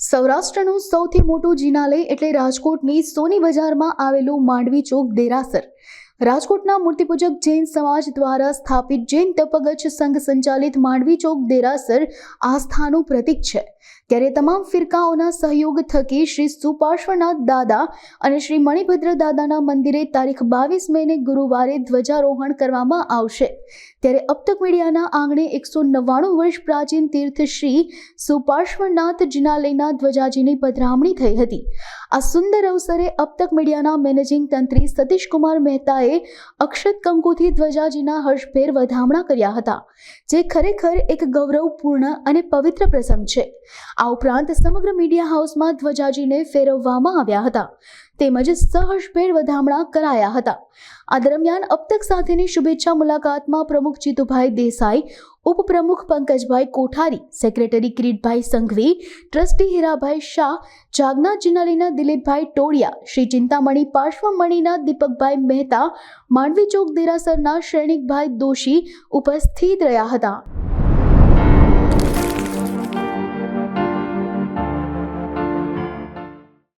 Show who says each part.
Speaker 1: સૌરાષ્ટ્રનું સૌથી મોટું જિનાલય એટલે રાજકોટની સોની બજારમાં આવેલું માંડવી ચોક દેરાસર. રાજકોટના મૂર્તિપૂજક જૈન સમાજ દ્વારા સ્થાપિત જૈન તપગચ્છ સંઘ સંચાલિત માંડવી ચોક દેરાસર આસ્થાનું પ્રતીક છે. ત્યારે તમામ ફિરકાઓના સહયોગ થકી શ્રી સુપાર્શ્વનાથ દાદા અને શ્રી મણિભદ્ર દાદાના મંદિરે તારીખ બાવીસ મેને ગુરુવારે ધ્વજારોહણ કરવામાં આવશે. ત્યારે અબતક મીડિયાના આંગણે એકસો નવ્વાણું વર્ષ પ્રાચીન તીર્થ શ્રી સુપાર્શ્વનાથ જિનાલયના ધ્વજાજીની પધરામણી થઈ હતી. આ સુંદર અવસરે અબતક મીડિયાના મેનેજિંગ તંત્રી સતીશકુમાર મહેતાએ અક્ષત કંકુથી ધ્વજાજીના હર્ષભેર વધામણા કર્યા હતા, જે ખરેખર એક ગૌરવપૂર્ણ અને પવિત્ર પ્રસંગ છે. આ ઉપરાંત સમગ્ર મીડિયા હાઉસમાં ધ્વજાજીને ફેરવવામાં આવ્યા હતા. તેમજ સહર્ષભેર વધામણા કરાયા હતા. આ દરમિયાન અબતક સાથેની શુભેચ્છા મુલાકાતમાં પ્રમુખ જીતુભાઈ દેસાઈ, ઉપપ્રમુખ પંકજભાઈ કોઠારી, સેક્રેટરી કિરીટભાઈ સંઘવી, ટ્રસ્ટી હીરાભાઈ શાહ જાગનાથ જિનાલીના દિલીપભાઈ ટોળિયા, શ્રી ચિંતામણી પાર્શ્વમણીના દીપકભાઈ મહેતા, માંડવી ચોક દેરાસરના શ્રેણિકભાઈ દોશી ઉપસ્થિત રહ્યા હતા.